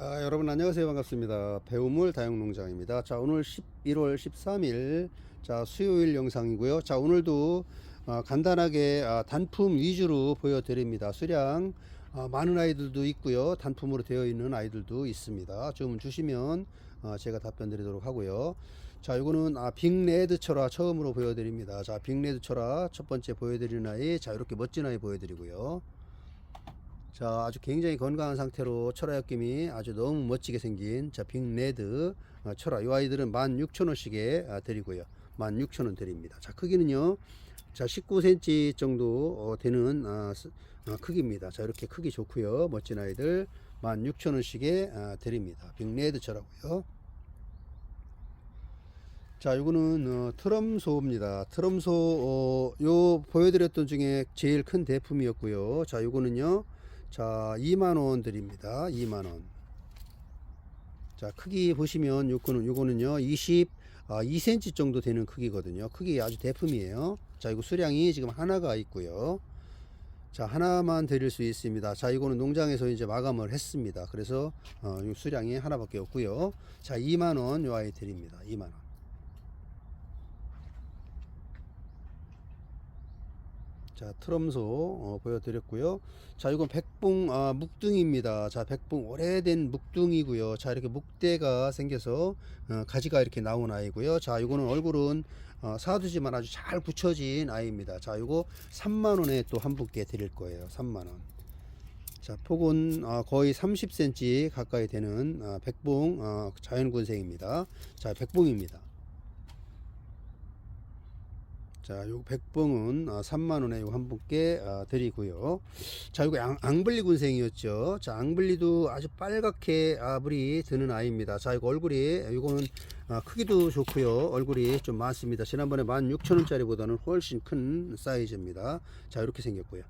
아, 여러분 안녕하세요. 반갑습니다. 배우물 다육농장입니다. 자 오늘 11월 13일 자 수요일 영상이고요. 자 오늘도 어, 간단하게 아, 단품 위주로 보여드립니다. 수량 아, 많은 아이들도 있고요. 단품으로 되어 있는 아이들도 있습니다. 주문 주시면 어, 제가 답변 드리도록 하고요. 자 이거는 아, 빅레드 철화 처음으로 보여드립니다. 자 빅레드 철화 첫 번째 보여드리는 아이 자 이렇게 멋진 아이 보여드리고요 자, 아주 굉장히 건강한 상태로 철화약김이 아주 너무 멋지게 생긴 자, 빅레드 어, 철화. 이 아이들은 16,000원씩에 아, 드리고요. 16,000원 드립니다. 자, 크기는요. 자, 19cm 정도 어, 되는 아, 스- 아, 크기입니다. 자, 이렇게 크기 좋고요. 멋진 아이들 16,000원씩에 아, 드립니다. 빅레드 철화고요. 자, 이거는 어, 트럼소입니다. 트럼소 어, 요 보여드렸던 중에 제일 큰 대품이었고요. 자, 이거는요. 자, 2만 원 드립니다. 2만 원. 자, 크기 보시면 요거는 요거는요. 20 아, 2cm 정도 되는 크기거든요. 크기 아주 대품이에요. 자, 이거 수량이 지금 하나가 있고요. 자, 하나만 드릴 수 있습니다. 자, 이거는 농장에서 이제 마감을 했습니다. 그래서 어, 요 수량이 하나밖에 없고요. 자, 2만 원 요 아이 드립니다. 2만 원. 자, 트럼소 어, 보여드렸고요. 자, 이건 백봉 아, 묵둥입니다. 자, 백봉 오래된 묵둥이고요. 자, 이렇게 묵대가 생겨서 어, 가지가 이렇게 나온 아이고요. 자, 이거는 얼굴은 어, 사두지만 아주 잘 붙여진 아이입니다. 자, 이거 3만 원에 또 한 분께 드릴 거예요. 3만 원. 자, 폭은 어, 거의 30cm 가까이 되는 어, 백봉 어, 자연군생입니다. 자, 백봉입니다. 자, 요 백봉은 어, 3만 원에 요 한 분께 어, 드리고요. 자, 앙, 앙블리 군생이었죠. 자, 앙블리도 아주 빨갛게 아불이 드는 아이입니다. 자, 이거 얼굴이 이거는 어, 크기도 좋고요. 얼굴이 좀 많습니다. 지난번에 16,000원짜리보다는 훨씬 큰 사이즈입니다. 자, 이렇게 생겼고요.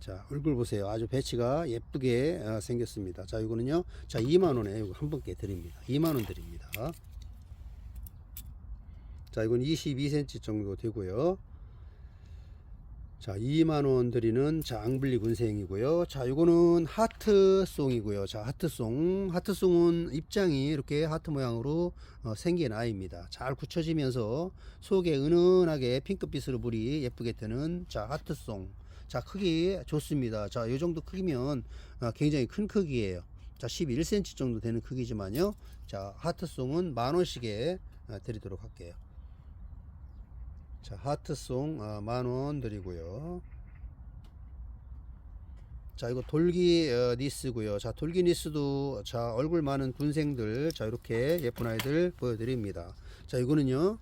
자, 얼굴 보세요. 아주 배치가 예쁘게 어, 생겼습니다. 자, 이거는요. 자, 2만 원에 이거 한 분께 드립니다. 2만 원 드립니다. 자, 이건 22cm 정도 되고요. 자, 2만 원 드리는 자, 앙블리 군생이고요. 자, 이거는 하트송이고요. 자, 하트송. 하트송은 입장이 이렇게 하트 모양으로 어, 생긴 아이입니다. 잘 굳혀지면서 속에 은은하게 핑크빛으로 물이 예쁘게 뜨는 자, 하트송. 자, 크기 좋습니다. 자, 이 정도 크기면 어, 굉장히 큰 크기예요. 자, 11cm 정도 되는 크기지만요. 자, 하트송은 만 원씩에 어, 드리도록 할게요. 자, 하트송 아, 만원 드리고요. 자, 이거 돌기 어, 니스고요. 자, 돌기 니스도 자, 얼굴 많은 군생들 자, 이렇게 예쁜 아이들 보여 드립니다. 자, 이거는요.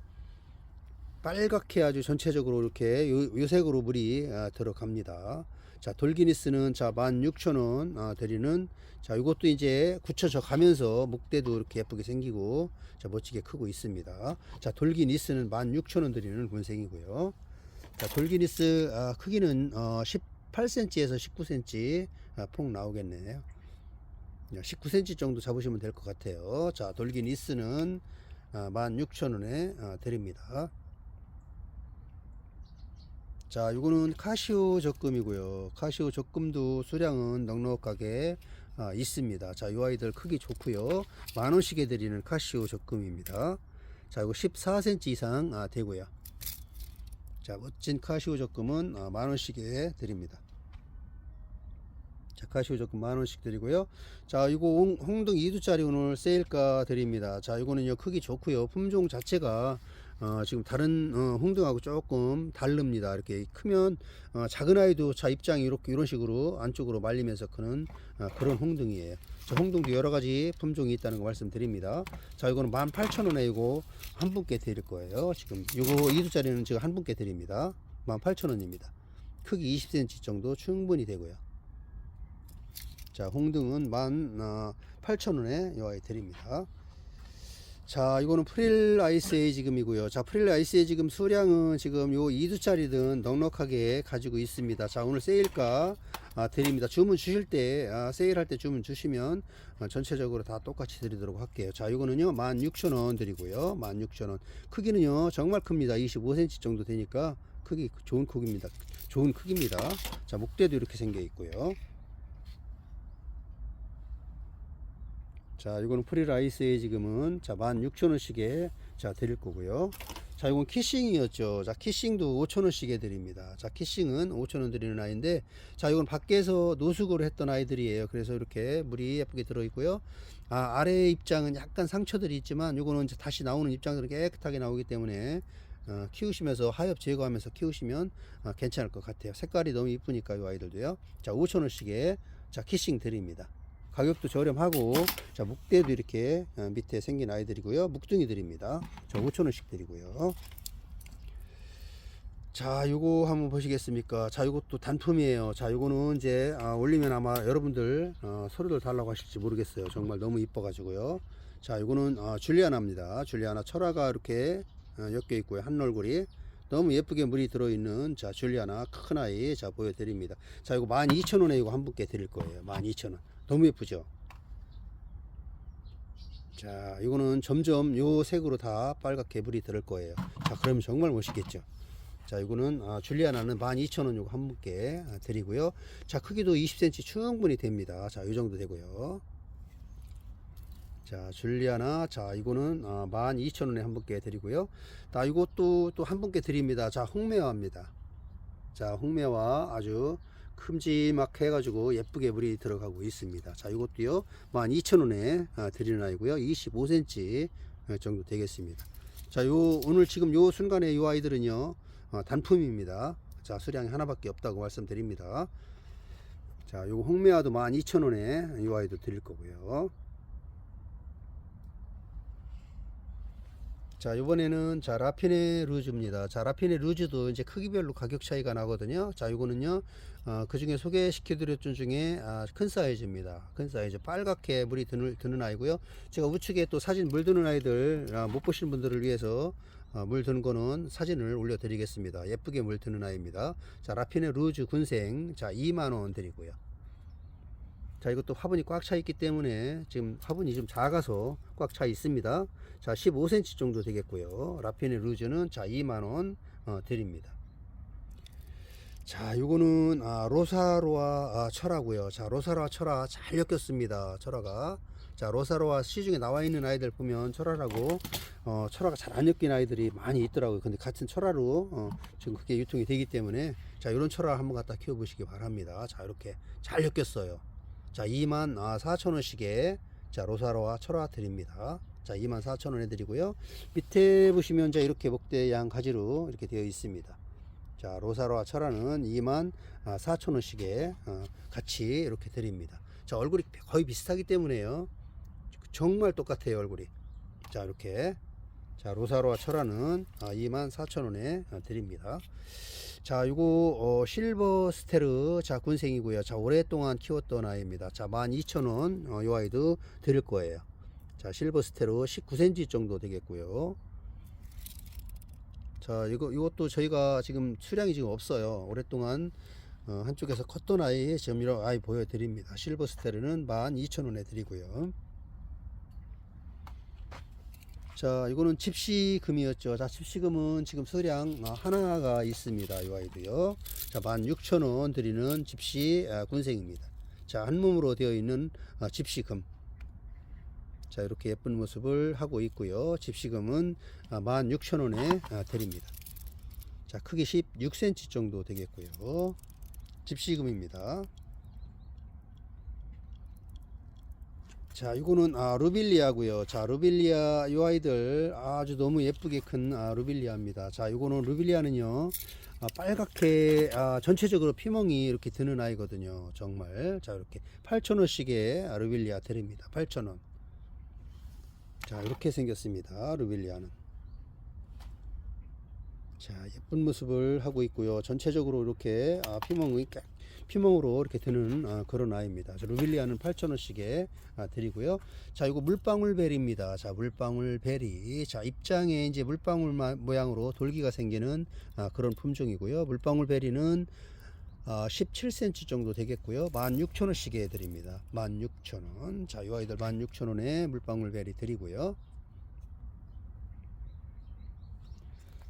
빨갛게 아주 전체적으로 이렇게 요, 요 색으로 물이 아, 들어갑니다. 자, 돌기니스는 자, 16,000원 아, 드리는 자, 이것도 이제 굳혀져 가면서 목대도 이렇게 예쁘게 생기고 자, 멋지게 크고 있습니다. 자, 돌기니스는 16,000원 드리는 군생이고요. 자, 돌기니스 아, 크기는 어, 18cm에서 19cm 아, 폭 나오겠네요. 19cm 정도 잡으시면 될 것 같아요. 자, 돌기니스는 아, 16,000원에 아, 드립니다. 자, 이거는 카시오 적금이고요. 카시오 적금도 수량은 넉넉하게 아, 있습니다. 자, 이 아이들 크기 좋고요. 만 원씩에 드리는 카시오 적금입니다. 자, 이거 14cm 이상 아, 되고요. 자, 멋진 카시오 적금은 아, 만 원씩에 드립니다. 자, 카시오 적금 만 원씩 드리고요. 자, 이거 홍- 홍등 2두짜리 오늘 세일가 드립니다. 자, 이거는요 크기 좋고요. 품종 자체가 어, 지금 다른 어, 홍등하고 조금 다릅니다. 이렇게 크면 어, 작은 아이도 자 입장이 이렇게 이런 식으로 안쪽으로 말리면서 크는 어, 그런 홍등이에요. 자, 홍등도 여러 가지 품종이 있다는 거 말씀드립니다. 자, 이거는 18,000원에 이거 한 분께 드릴 거예요. 지금 이거 2두짜리는 제가 한 분께 드립니다. 18,000원입니다. 크기 20cm 정도 충분히 되고요. 자, 홍등은 18,000원에 이 아이 드립니다. 자, 이거는 프릴 아이스 에이 지금이고요. 자, 프릴 아이스 에이 지금 수량은 지금 요 2두짜리든 넉넉하게 가지고 있습니다. 자, 오늘 세일가 아, 드립니다. 주문 주실 때, 아, 세일할 때 주문 주시면 아, 전체적으로 다 똑같이 드리도록 할게요. 자, 이거는요, 16,000원 드리고요. 16,000원. 크기는요, 정말 큽니다. 25cm 정도 되니까 크기 좋은 크기입니다. 좋은 크기입니다. 자, 목대도 이렇게 생겨 있고요. 자, 이거는 프리라이스에 지금은 자, 16,000원씩에 자, 드릴 거고요. 자, 이건 키싱이었죠. 자, 키싱도 5,000원씩에 드립니다. 자, 키싱은 5,000원 드리는 아이인데 자, 이건 밖에서 노숙을 했던 아이들이에요. 그래서 이렇게 물이 예쁘게 들어 있고요. 아, 아래 입장은 약간 상처들이 있지만 요거는 이제 다시 나오는 입장들은 깨끗하게 나오기 때문에 어, 키우시면서 하엽 제거하면서 키우시면 어, 괜찮을 것 같아요. 색깔이 너무 이쁘니까 이 아이들도요. 자, 5,000원씩에 자, 키싱 드립니다. 가격도 저렴하고 자 묵대도 이렇게 어, 밑에 생긴 아이들이고요. 묵둥이 드립니다. 자 5천원씩 드리고요. 자 요거 한번 보시겠습니까? 자 요것도 단품이에요. 자 요거는 이제 아, 올리면 아마 여러분들 어, 소리를 달라고 하실지 모르겠어요. 정말 너무 이뻐 가지고요. 자 요거는 어, 줄리아나입니다. 줄리아나 철화가 이렇게 어, 엮여 있고요. 한 얼굴이. 너무 예쁘게 물이 들어있는 자 줄리아나 큰 아이 자 보여드립니다. 자 이거 12,000원에 이거 한 분께 드릴 거예요. 12,000원 너무 예쁘죠? 자 이거는 점점 요 색으로 다 빨갛게 물이 들을 거예요. 자 그러면 정말 멋있겠죠? 자 이거는 아, 줄리아나는 12,000원 요거 한 분께 아, 드리고요. 자 크기도 20cm 충분히 됩니다. 자이 정도 되고요. 자 줄리아나 자 이거는 아, 12,000원에 한 분께 드리고요. 자 이것도 또 한 분께 드립니다. 자 홍매화입니다. 자 홍매화 아주 큼지막 해 가지고 예쁘게 물이 들어가고 있습니다. 자 이것도요. 12,000원에 아, 드리는 아이고요. 25cm 정도 되겠습니다. 자 요 오늘 지금 요 순간에 요 아이들은요 어, 단품입니다. 자 수량이 하나밖에 없다고 말씀드립니다. 자 요거 홍매화도 12,000원에 요 아이도 드릴 거고요. 자 이번에는 자 라피네 루즈입니다. 자 라피네 루즈도 이제 크기별로 가격 차이가 나거든요. 자 이거는요 어, 그 중에 소개시켜 드렸던 중에 아, 큰 사이즈입니다. 큰 사이즈. 빨갛게 물이 드는, 드는 아이고요. 제가 우측에 또 사진 물 드는 아이들 아, 못 보시는 분들을 위해서 어, 물 드는 거는 사진을 올려 드리겠습니다. 예쁘게 물 드는 아이입니다. 자 라피네 루즈 군생. 자 2만원 드리고요. 자 이것도 화분이 꽉 차 있기 때문에 지금 화분이 좀 작아서 꽉 차 있습니다. 자 15cm 정도 되겠고요. 라피네 루즈는 자 2만원 어, 드립니다 자 요거는 아, 로사로아 아, 철하고요. 자 로사로아 철화 잘 엮였습니다 철화가. 자 로사로아 시중에 나와 있는 아이들 보면 철화라고 어, 철화가 잘 안 엮인 아이들이 많이 있더라고요. 근데 같은 철화로 어, 지금 그게 유통이 되기 때문에 자 이런 철화 한번 갖다 키워 보시기 바랍니다. 자 이렇게 잘 엮였어요. 자 2만 아, 4천 원씩에 자 로사로와 철화 드립니다. 자 2만 4천원에 드리고요. 밑에 보시면 이제 이렇게 목대 양 가지로 이렇게 되어 있습니다 자 로사로와 철화는 2만 4천 원씩에 어, 같이 이렇게 드립니다 자 얼굴이 거의 비슷하기 때문에요 정말 똑같아요 얼굴이 자 이렇게 자 로사로와 철화는 2만 4천 원에 드립니다 자, 요거 어, 실버 스테르 자 군생이고요. 자, 오랫동안 키웠던 아이입니다. 자, 12,000원 어, 요 아이도 드릴 거예요. 자, 실버 스테르 19cm 정도 되겠고요. 자, 이거 이것도 저희가 지금 수량이 지금 없어요. 오랫동안 어, 한쪽에서 컸던 아이 지금 이런 아이 보여 드립니다. 실버 스테르는 12,000원에 드리고요. 자 이거는 집시금이었죠 자 집시금은 지금 수량 어, 하나가 있습니다 이 아이도요 자 16,000원 드리는 집시 아, 군생입니다 자 한몸으로 되어 있는 어, 집시금 자 이렇게 예쁜 모습을 하고 있고요 집시금은 16,000원에 드립니다 자 크기 16cm 정도 되겠고요 집시금입니다 자, 이거는 아, 루빌리아고요. 자, 루빌리아 이 아이들 아주 너무 예쁘게 큰 아, 루빌리아입니다. 자, 이거는 루빌리아는요. 아, 빨갛게 아, 전체적으로 피멍이 이렇게 드는 아이거든요. 정말. 자, 이렇게 8,000원씩의 아, 루빌리아 드립니다. 8,000원. 자, 이렇게 생겼습니다. 루빌리아는. 자, 예쁜 모습을 하고 있고요. 전체적으로 이렇게 아, 피멍이 깨- 피멍으로 이렇게 드는 아, 그런 아이입니다. 자, 루빌리아는 8,000원씩에 아, 드리고요. 자, 이거 물방울 베리입니다. 자, 물방울 베리. 자, 입장에 이제 물방울 마- 모양으로 돌기가 생기는 아, 그런 품종이고요. 물방울 베리는 아, 17cm 정도 되겠고요. 16,000원씩에 드립니다. 16,000원. 자, 이 아이들 16,000원에 물방울 베리 드리고요.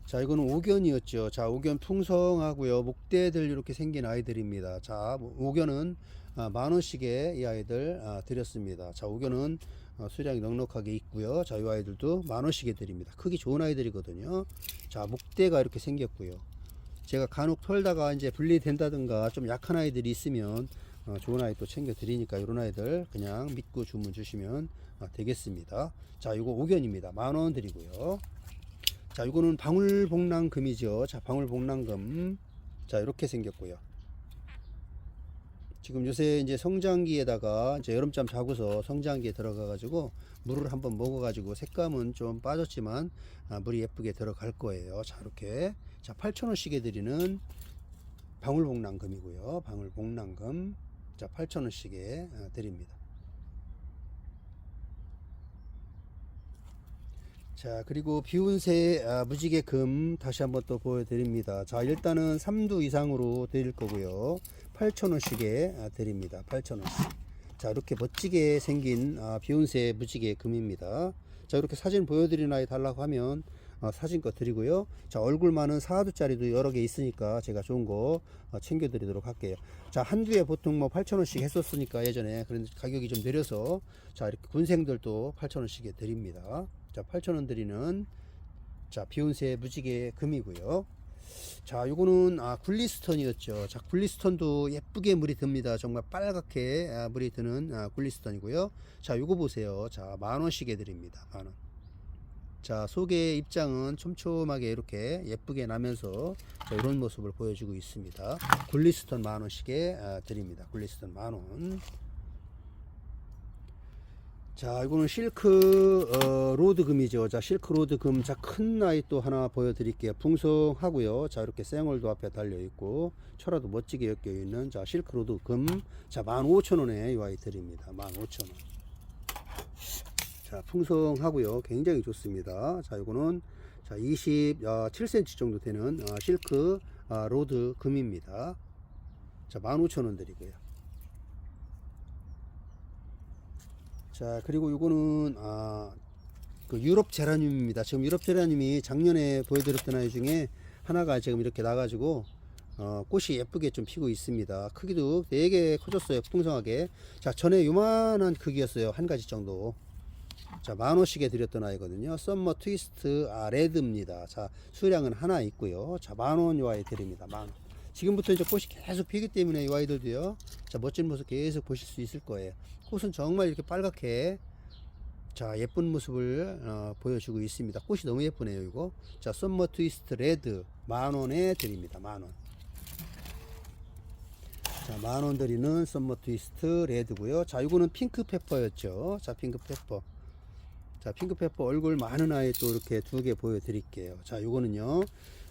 자 이거는 오견이었죠 자 오견 풍성하고요 목대들 이렇게 생긴 아이들입니다 자 뭐, 오견은 아, 만 원씩에 이 아이들 아, 드렸습니다. 자, 우겨는 어, 수량이 넉넉하게 있고요. 자, 이 아이들도 만 원씩에 드립니다. 크기 좋은 아이들이거든요. 자, 목대가 이렇게 생겼고요. 제가 간혹 털다가 이제 분리된다든가 좀 약한 아이들이 있으면 어, 좋은 아이 또 챙겨 드리니까 이런 아이들 그냥 믿고 주문 주시면 어, 되겠습니다. 자, 이거 5견입니다. 만 원 드리고요. 자, 이거는 방울복랑금이죠. 자, 방울복랑금. 자, 이렇게 생겼고요. 지금 요새 이제 성장기에다가 이제 여름잠 자고서 성장기에 들어가 가지고 물을 한번 먹어 가지고 색감은 좀 빠졌지만 아, 물이 예쁘게 들어갈 거예요. 자, 이렇게 자, 8,000원씩에 드리는 방울복랑금이고요. 방울복랑금. 자, 8,000원씩에 아, 드립니다. 자 그리고 비운새 아, 무지개 금 다시 한번 또 보여드립니다 자 일단은 3두 이상으로 드릴 거고요 8,000원씩에 아, 드립니다 8,000원씩 자 이렇게 멋지게 생긴 아, 비운새 무지개 금입니다 자 이렇게 사진 보여드리는 아이 달라고 하면 어, 사진 거 드리고요. 자 얼굴만은 4두짜리도 여러 개 있으니까 제가 좋은 거 어, 챙겨 드리도록 할게요. 자 한 두에 보통 뭐 8,000원씩 했었으니까 예전에 그런데 가격이 좀 내려서 자 이렇게 군생들도 8,000원씩에 드립니다. 자 8,000원 드리는 자 비운새 무지개 금이고요. 자 요거는 아 굴리스턴이었죠. 자 굴리스턴도 예쁘게 물이 듭니다. 정말 빨갛게 아, 물이 드는 아, 굴리스턴이고요. 자 요거 보세요. 자 만 원씩에 드립니다. 만 원 자 속의 입장은 촘촘하게 이렇게 예쁘게 나면서 자, 이런 모습을 보여주고 있습니다 굴리스턴 만원씩에 아, 드립니다 굴리스턴 만원 자, 이거는 실크 어, 로드 금이죠. 자, 실크 로드 금. 자, 큰 아이 또 하나 보여드릴게요. 풍성하고요. 자, 이렇게 쌩얼도 앞에 달려 있고 철화도 멋지게 엮여 있는 자, 실크 로드 금. 자, 15,000원에 이 아이 드립니다. 15,000원. 자, 풍성하고요. 굉장히 좋습니다. 자, 이거는 자, 27cm 정도 되는 어, 실크 아, 로드 금입니다. 자, 15,000원 드리고요. 자 그리고 이거는 아, 그 유럽 제라늄입니다. 지금 유럽 제라늄이 작년에 보여드렸던 아이 중에 하나가 지금 이렇게 나가지고 어, 꽃이 예쁘게 좀 피고 있습니다. 크기도 되게 커졌어요. 풍성하게. 자 전에 요만한 크기였어요. 한 가지 정도. 자 만 원씩에 드렸던 아이거든요. 썸머 트위스트 아 레드입니다. 자 수량은 하나 있고요. 자 만원 요 아이 드립니다. 만원. 지금부터 이제 꽃이 계속 피기 때문에 이 아이들도요. 자 멋진 모습 계속 보실 수 있을 거예요. 꽃은 정말 이렇게 빨갛게 자 예쁜 모습을 어, 보여주고 있습니다. 꽃이 너무 예쁘네요. 이거 자 썸머 트위스트 레드 만 원에 드립니다. 만 원. 자 만원 드리는 썸머 트위스트 레드고요. 자 이거는 핑크 페퍼였죠. 자 핑크 페퍼. 자 핑크 페퍼 얼굴 많은 아이 또 이렇게 두 개 보여드릴게요. 자 이거는요.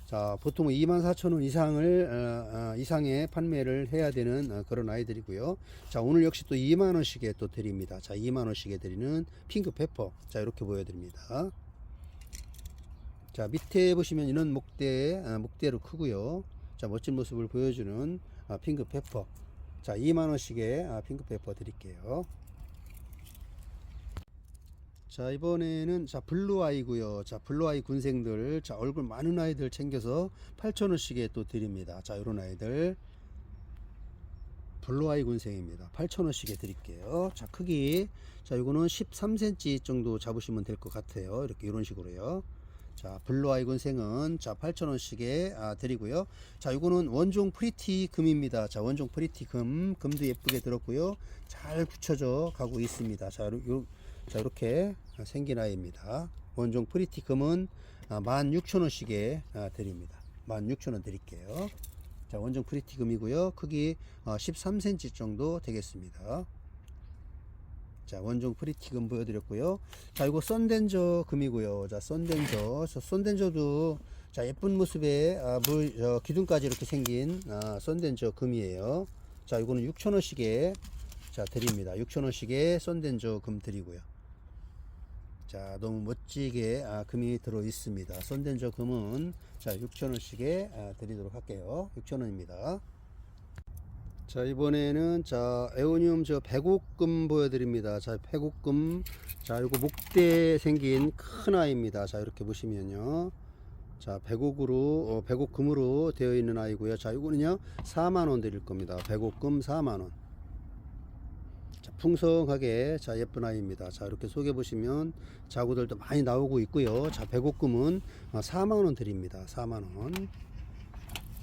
자, 보통 24,000원 이상을 어, 어, 이상의 판매를 해야 되는 어, 그런 아이들이고요. 자, 오늘 역시 또 2만 원씩에 또 드립니다. 자, 2만 원씩에 드리는 핑크 페퍼. 자, 이렇게 보여 드립니다. 자, 밑에 보시면 이런 목대 아, 목대로 크고요. 자, 멋진 모습을 보여주는 아, 핑크 페퍼. 자, 2만 원씩에 아, 핑크 페퍼 드릴게요. 자 이번에는 자 블루아이고요. 자 블루아이 군생들. 자 얼굴 많은 아이들 챙겨서 8,000원씩에 또 드립니다. 자 요런 아이들. 블루아이 군생입니다. 8,000원씩에 드릴게요. 자 크기. 자 요거는 13cm 정도 잡으시면 될 것 같아요. 이렇게 이런 식으로요. 자 블루아이 군생은 자 8,000원씩에 아, 드리고요. 자 요거는 원종 프리티 금입니다. 자 원종 프리티 금. 금도 예쁘게 들었고요. 잘 붙여져 가고 있습니다. 자 요, 자 이렇게 생긴 아이입니다. 원종 프리티 금은 16,000원씩에 드립니다. 16,000원 드릴게요. 자 원종 프리티 금이고요. 크기 13cm 정도 되겠습니다. 자 원종 프리티 금 보여드렸고요. 자 이거 썬덴저 금이고요. 자 썬덴저. 저 썬덴저도 자 예쁜 모습에 아, 물 어, 기둥까지 이렇게 생긴 아, 썬덴저 금이에요. 자 이거는 6,000원씩에 자 드립니다. 6,000원씩에 썬덴저 금 드리고요 자 너무 멋지게 아, 금이 들어 있습니다. 썬덴저 금은 자 6천원씩에 아, 드리도록 할게요. 6천원입니다. 자 이번에는 자 에오니움 저 백옥금 보여 드립니다. 자 백옥금. 자 이거 목대 생긴 큰 아이입니다. 자 이렇게 보시면요. 자 백옥으로 어, 백옥금으로 되어 있는 아이고요. 자 이거는요 4만원 드릴 겁니다. 백옥금 4만원. 자, 풍성하게 자 예쁜 아이입니다. 자 이렇게 속에 보시면 자구들도 많이 나오고 있고요. 자 배고금은 4만 원 드립니다. 4만 원.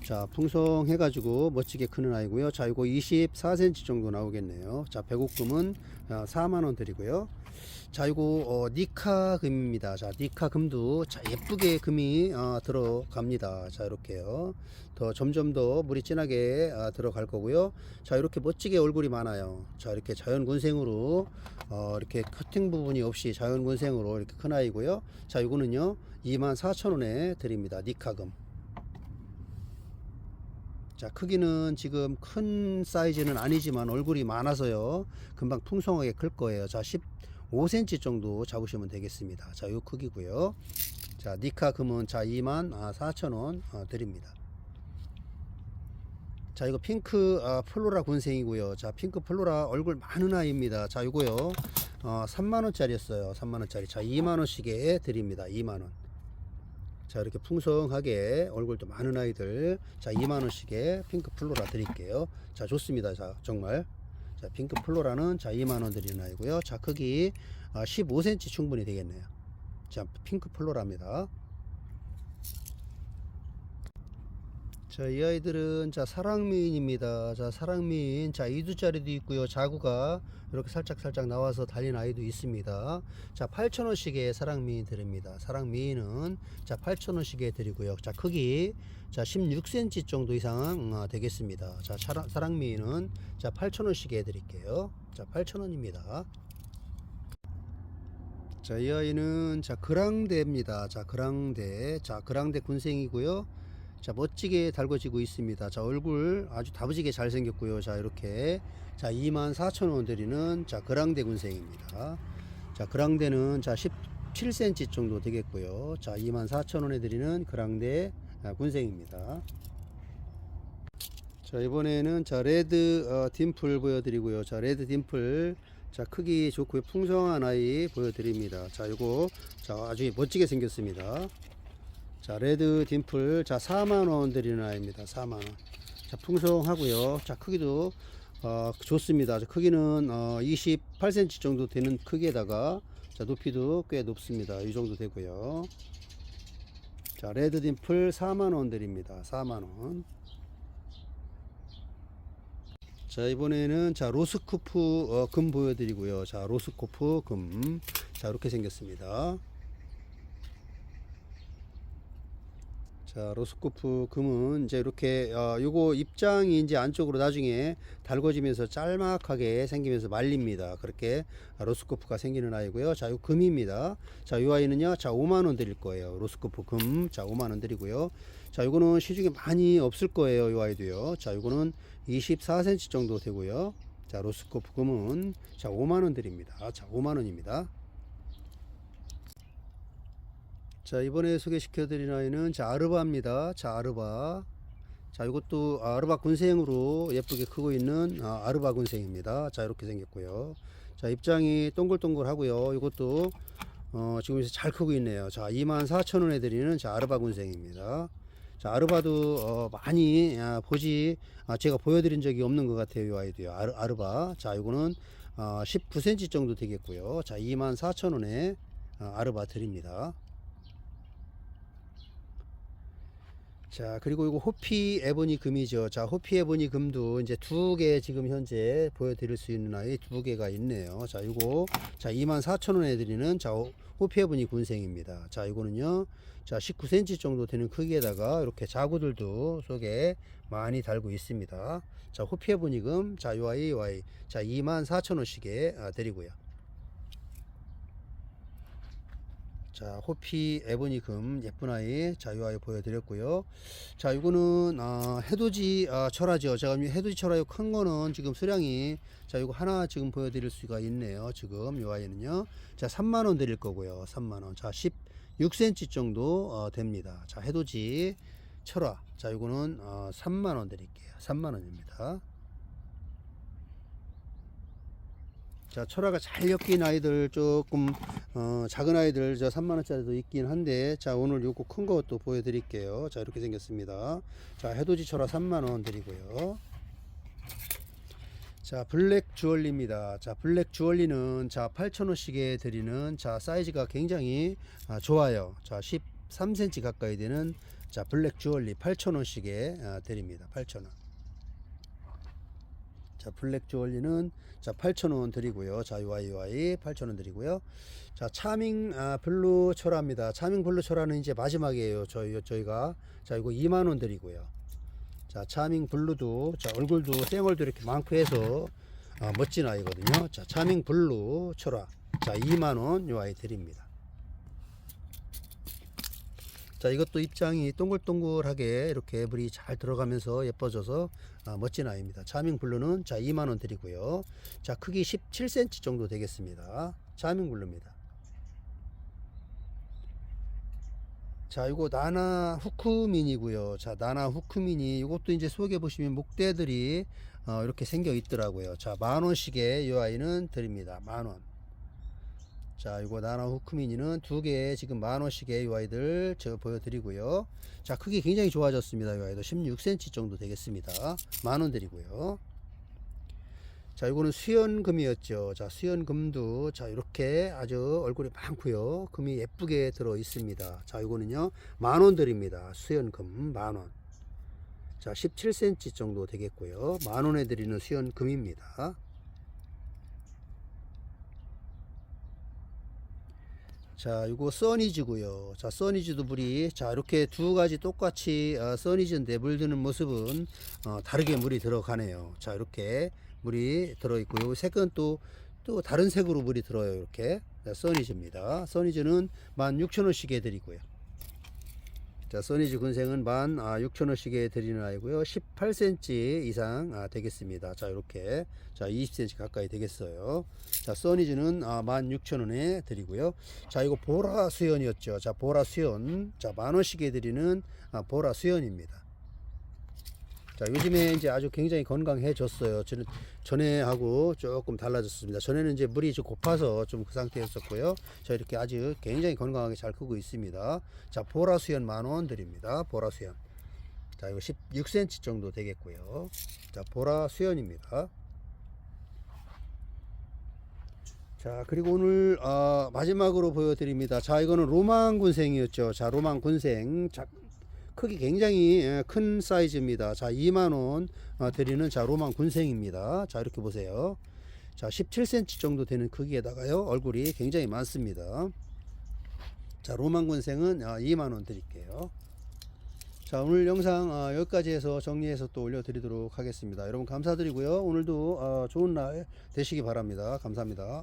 자 풍성해가지고 멋지게 크는 아이고요. 자 이거 24cm 정도 나오겠네요. 자 배고금은 4만 원 드리고요. 자 이거 어, 니카 금입니다. 자 니카 금도 자 예쁘게 금이 어, 들어갑니다. 자 이렇게요. 더 점점 더 물이 진하게 아, 들어갈 거고요. 자 이렇게 멋지게 얼굴이 많아요. 자 이렇게 자연군생으로 어, 이렇게 커팅 부분이 없이 자연군생으로 이렇게 큰 아이고요. 자 이거는요 24,000원에 드립니다. 니카금. 자 크기는 지금 큰 사이즈는 아니지만 얼굴이 많아서요 금방 풍성하게 클 거예요 자 15cm 정도 잡으시면 되겠습니다. 자 요 크기고요. 자 니카 금은 자 2만 4천원 어, 드립니다. 자 이거 핑크 아, 플로라 군생이고요. 자 핑크 플로라 얼굴 많은 아이입니다. 자 이거요. 어, 3만 원짜리였어요. 3만 원짜리. 자 2만 원씩에 드립니다. 2만 원. 자 이렇게 풍성하게 얼굴도 많은 아이들. 자 2만 원씩에 핑크 플로라 드릴게요. 자 좋습니다. 자 정말 자 핑크 플로라는 자 2만원 드리는 아이고요. 자 크기 아, 15cm 충분히 되겠네요. 자 핑크 플로라입니다 자, 이 아이들은 자 사랑미인입니다. 자 사랑미인 자 2두짜리도 있고요. 자구가 이렇게 살짝 살짝 나와서 달린 아이도 있습니다. 자 8,000원씩에 사랑미인 드립니다. 사랑미인은 자 8,000원씩에 드리고요. 자 크기 자 16cm 정도 이상 어, 되겠습니다. 자 사랑, 사랑미인은 자 8,000원씩에 드릴게요. 자 8,000원입니다. 자, 이 아이는 자 그랑대입니다. 자 그랑대, 자 그랑대 군생이고요. 자 멋지게 달궈지고 있습니다. 자 얼굴 아주 다부지게 잘생겼고요. 자 이렇게. 자 24,000원 드리는 자 그랑대 군생입니다. 자 그랑대는 자 17cm 정도 되겠고요. 자 24,000원에 드리는 그랑대 아, 군생입니다. 자 이번에는 자 레드 어, 딤플 보여드리고요. 자 레드 딤플. 자 크기 좋고요 풍성한 아이 보여드립니다. 자 이거 자 아주 멋지게 생겼습니다 자 레드 딤플. 자 4만원 드리는 아이입니다. 4만원. 자 풍성하고요. 자 크기도 어, 좋습니다. 자, 크기는 어, 28cm 정도 되는 크기에다가 자 높이도 꽤 높습니다. 이 정도 되고요. 자 레드 딤플 4만원 드립니다. 4만원. 자 이번에는 자 로스코프 어, 금 보여드리고요. 자 로스코프 금 자 이렇게 생겼습니다 자 로스코프 금은 이제 이렇게 어, 요거 입장이 이제 안쪽으로 나중에 달궈지면서 짤막하게 생기면서 말립니다. 그렇게 로스코프가 생기는 아이고요. 자 요 금입니다. 자 요 아이는요. 자 5만 원 드릴 거예요. 로스코프 금 자 5만 원 드리고요. 자 요거는 시중에 많이 없을 거예요 요 아이도요. 자 요거는 24cm 정도 되고요. 자 로스코프 금은 자 5만 원 드립니다. 자 5만 원입니다 자 이번에 소개시켜 드린 아이는 자 아르바입니다. 자 아르바. 자 이것도 아르바 군생으로 예쁘게 크고 있는 아, 아르바 군생입니다. 자 이렇게 생겼고요. 자 입장이 동글동글 하고요. 이것도 어, 지금 잘 크고 있네요. 자 24,000원에 드리는 자 아르바 군생입니다. 자 아르바도 어, 많이 아, 보지 아, 제가 보여드린 적이 없는 것 같아요 이 아이도요. 아르, 아르바. 자 이거는 어, 19cm 정도 되겠고요. 자 24,000원에 어, 아르바 드립니다 자 그리고 이거 호피 에보니 금이죠. 자 호피 에보니 금도 이제 두 개 지금 현재 보여드릴 수 있는 아이 두 개가 있네요. 자 이거 자 24,000원에 드리는 자 호피 에보니 군생입니다. 자 이거는요. 자 19cm 정도 되는 크기에다가 이렇게 자구들도 속에 많이 달고 있습니다. 자 호피 에보니 금자 요 아이 요 아이. 자 24,000원씩에 아, 드리고요 자 호피 에보니 금 예쁜 아이 자유 아이 보여드렸고요. 자 이거는 아, 해돋이 아, 철화죠. 제가 해돋이 철화요. 큰 거는 지금 수량이 자 이거 하나 지금 보여드릴 수가 있네요 지금 이 아이는요. 자 3만 원 드릴 거고요 3만 원. 자 16cm 정도 어, 됩니다. 자 해돋이 철화. 자 이거는 어, 3만 원 드릴게요. 3만 원입니다 자 철화가 잘 엮인 아이들 조금 어, 작은 아이들 저 3만원짜리도 있긴 한데 자 오늘 요거 큰 것도 보여드릴게요 자 이렇게 생겼습니다 자 해돋이 철화 3만원 드리고요 자, 블랙 주얼리입니다. 자, 블랙 주얼리는 자, 8,000원씩에 드리는 자, 사이즈가 굉장히 아, 좋아요. 자, 13cm 가까이 되는 자, 블랙 주얼리 8,000원씩에 아, 드립니다. 8,000원. 자, 블랙 주얼리는 자, 8,000원 드리고요. 자, UIUI 8,000원 드리고요. 자, 차밍 아, 블루 철화입니다. 차밍 블루 철화는 이제 마지막이에요. 저희 저희가 자, 이거 2만 원 드리고요. 자, 차밍 블루도 자, 얼굴도 쌩얼도 이렇게 많고 해서 아, 멋진 아이거든요. 자, 차밍 블루 철화. 자, 2만 원요 아이 드립니다. 자, 이것도 입장이 동글동글하게 이렇게 물이 잘 들어가면서 예뻐져서 아, 멋진 아이입니다. 차밍 블루는 자, 2만 원 드리고요. 자, 크기 17cm 정도 되겠습니다. 차밍 블루입니다. 자, 이거 나나 후크민이고요. 자, 나나 후크민이 이것도 이제 속에 보시면 목대들이 어, 이렇게 생겨 있더라고요. 자, 만 원씩에 이 아이는 드립니다. 만 원. 자, 이거 나나 후크미니는 두 개에 지금 만 원씩의 이 아이들 제가 보여드리고요. 자, 크기 굉장히 좋아졌습니다. 이 아이도 16cm 정도 되겠습니다. 만 원 드리고요. 자, 이거는 수연금이었죠. 자, 수연금도 자, 이렇게 아주 얼굴이 많고요. 금이 예쁘게 들어 있습니다. 자, 이거는요. 만 원 드립니다. 수연금 만 원. 자, 17cm 정도 되겠고요. 만 원에 드리는 수연금입니다. 자, 이거 써니즈고요. 자, 써니즈도 물이 자 이렇게 두 가지 똑같이 어, 써니즈인데 물드는 모습은 어, 다르게 물이 들어가네요. 자, 이렇게 물이 들어 있고요. 색은 또또 다른 색으로 물이 들어요. 이렇게 자, 써니즈입니다. 써니즈는 16,000원씩에 드리고요. 자, 써니즈 군생은 16,000원씩에 드리는 아이고요. 18cm 이상 아, 되겠습니다. 자, 이렇게 자, 20cm 가까이 되겠어요. 자, 써니즈는 아, 16,000원에 드리고요. 자, 이거 보라 수연이었죠. 자, 보라 수연. 자, 만 원씩에 드리는 아, 보라 수연입니다. 자, 요즘에 이제 아주 굉장히 건강해졌어요. 저는 전에하고 조금 달라졌습니다. 전에는 이제 물이 좀 고파서 좀 그 상태였었고요. 자, 이렇게 아주 굉장히 건강하게 잘 크고 있습니다. 자, 보라 수연 만원 드립니다. 보라 수연. 자, 이거 16cm 정도 되겠고요. 자, 보라 수연입니다. 자, 그리고 오늘 어, 마지막으로 보여드립니다. 자, 이거는 로망 군생이었죠. 자, 로망 군생. 자, 크기 굉장히 예, 큰 사이즈입니다. 자, 2만원 드리는 자, 로망 군생입니다. 자, 이렇게 보세요. 자, 17cm 정도 되는 크기에다가요, 얼굴이 굉장히 많습니다. 자, 로망 군생은 2만원 드릴게요. 자, 오늘 영상 어, 여기까지 해서 정리해서 또 올려드리도록 하겠습니다. 여러분 감사드리고요. 오늘도 어, 좋은 날 되시기 바랍니다. 감사합니다.